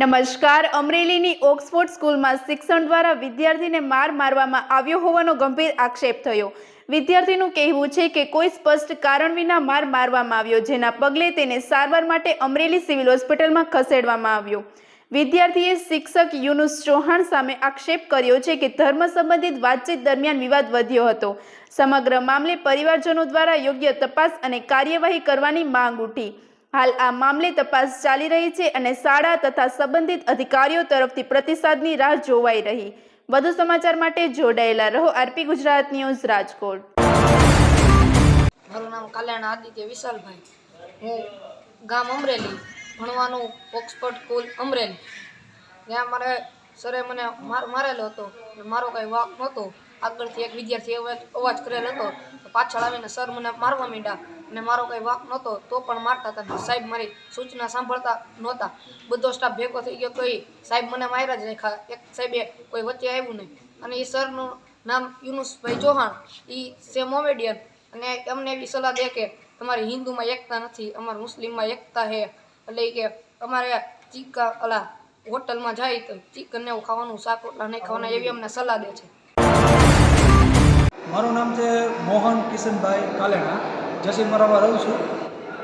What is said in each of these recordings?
નમસ્કાર. અમરેલીની ઓક્સફોર્ડ સ્કૂલમાં શિક્ષણ દ્વારા વિદ્યાર્થીને માર મારવામાં આવ્યો હોવાનો ગંભીર આક્ષેપ થયો. વિદ્યાર્થીનું કહેવું છે કે કોઈ સ્પષ્ટ કારણ વિના માર મારવામાં આવ્યો, જેના પગલે તેને સારવાર માટે અમરેલી સિવિલ હોસ્પિટલમાં ખસેડવામાં આવ્યો. વિદ્યાર્થીએ શિક્ષક યુનુસ ચૌહાણ સામે આક્ષેપ કર્યો છે કે ધર્મ સંબંધિત વાતચીત દરમિયાન વિવાદ વધ્યો હતો. સમગ્ર મામલે પરિવારજનો દ્વારા યોગ્ય તપાસ અને કાર્યવાહી કરવાની માંગ ઉઠી. હાલ આ મામલે તપાસ ચાલી રહી છે અને શાળા તથા સંબંધિત અધિકારીઓ તરફથી પ્રતિસાદની રાહ જોવાઈ રહી. વધુ સમાચાર માટે જોડાયેલા રહો આરપી ગુજરાત ન્યૂઝ રાજકોટ. મારું નામ કલ્યાણ આદિત્ય વિશાલભાઈ. હું ગામ અમરેલી, ભણવાનું ઓક્સફર્ડ સ્કૂલ અમરેલી. ત્યાં મારે સરે મને માર, મારેલો હતો મારો કાંઈ વાક નહોતો. આગળથી એક વિદ્યાર્થી અવાજ કરેલ હતો. પાછળ આવીને સર મને મારવા માંડ્યા. અને મારો કંઈ વાંક નહોતો, તો પણ મારતા હતા. સાહેબ મારી સૂચના સાંભળતા નહોતા. બધો સ્ટાફ ભેગો થઈ ગયો એ સાહેબ મને માર્યા જ રાખ્યા એક સાહેબે કોઈ વચ્ચે આવ્યું નહીં. અને એ સરનું નામ યુનુસભાઈ ચૌહાણ, એ છે મોમેડિયન અને અમને એવી સલાહ દે કે તમારી હિન્દુમાં એકતા નથી, અમારે મુસ્લિમમાં એકતા છે એટલે કે અમારે ચીકા અલા, હોટલમાં જાય તો ચિકન એવું ખાવાનું શાક રોટલા નહીં ખાવાના એવી અમને સલાહ દે છે. મારું નામ છે મોહન કિશનભાઈ કાલેણા. જસીમરામાં રહું છું.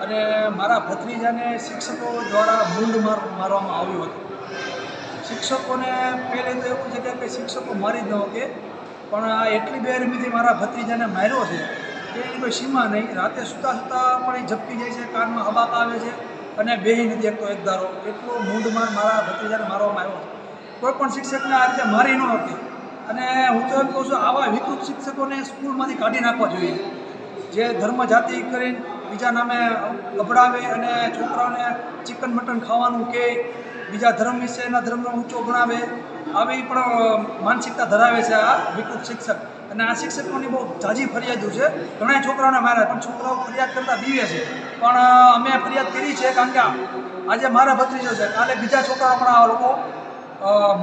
અને મારા ભત્રીજાને શિક્ષકો દ્વારા મૂંડ માર, મારવામાં આવ્યું હતું. શિક્ષકોને પહેલે તો એવું છે કે શિક્ષકો મારી જ ન શકે, પણ આ એટલી બેરમીથી મારા ભત્રીજાને માર્યો છે કે એની કોઈ સીમા નહીં. રાતે સૂતા સૂતા પણ એ ઝપકી જાય છે, કાનમાં હબાક આવે છે અને બેહી નથી એકતો એક ધારો એટલો મૂંડ માર મારા ભત્રીજાને મારવામાં આવ્યો છે કોઈ પણ શિક્ષકને આ રીતે મારી ન હતી અને હું તો એમ કહું છું, આવા વિકૃત શિક્ષકોને સ્કૂલમાંથી કાઢી નાખવા જોઈએ. જે ધર્મ જાતિ કરીને બીજા નામે ગભડાવે અને છોકરાઓને ચિકન મટન ખાવાનું કે બીજા ધર્મ વિશે એના ધર્મનો ઊંચો ગણાવે, આવી પણ માનસિકતા ધરાવે છે આ વિકૃત શિક્ષક. અને આ શિક્ષકોની બહુ ઝાઝી ફરિયાદો છે. ઘણા છોકરાઓને મારે પણ છોકરાઓ ફરિયાદ કરતાં બીવે છે. પણ અમે ફરિયાદ કરી છે કારણ કે આજે મારા ભત્રીજો છે. કાલે બીજા છોકરાઓ પણ આ લોકો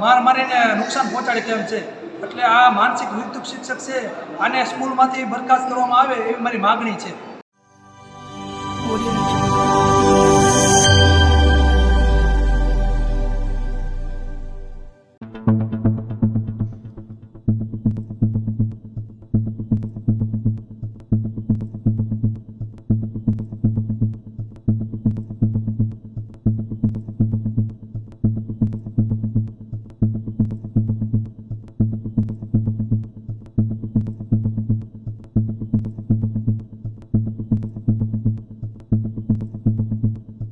માર મારીને નુકસાન પહોંચાડે તેમ છે. એટલે આ માનસિક વિદ્યુત શિક્ષક છે આને સ્કૂલમાંથી બરખાસ્ત કરવામાં આવે એવી મારી માગણી છે.